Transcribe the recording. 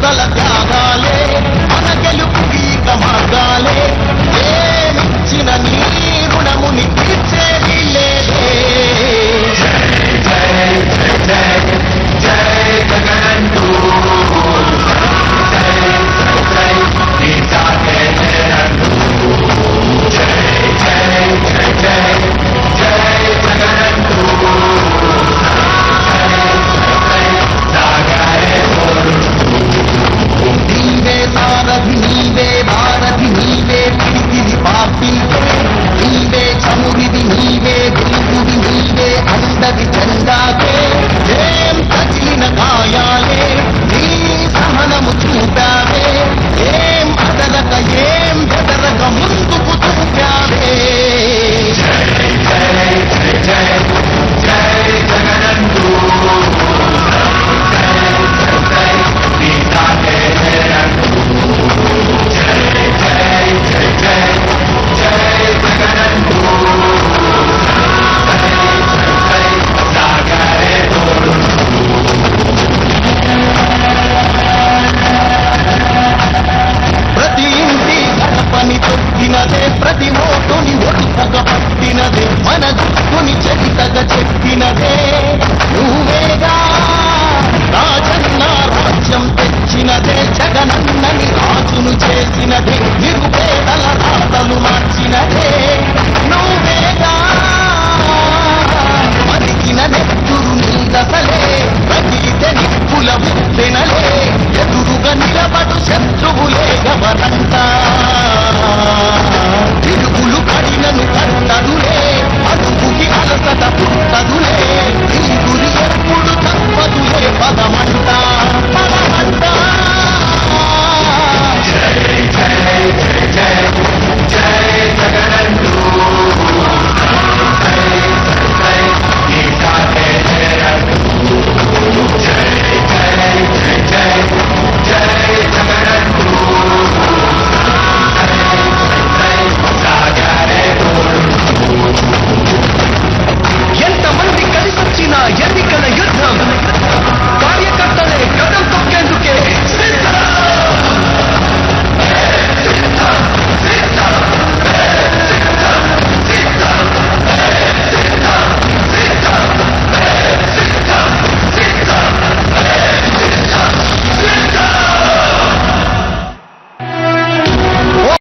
Dollar. I'll be గడపని తొక్కినదే ప్రతి ఓటుని ఒడుపుగా పట్టినదే మన గుర్తుని చరితగా చెప్పినదే. నువ్వేగా రాజన్న రాజ్యం తెచ్చినదే జగనన్నని రాజును చేసినదే నిరుపేదల రాతలు మార్చినదే. నువ్వేగా మరిగిన నెత్తురు నీదసలే రగిలితే నిప్పుల ముద్దెనలే ఎదురుగా నిలబడు శత్రువులే ఎవరంతా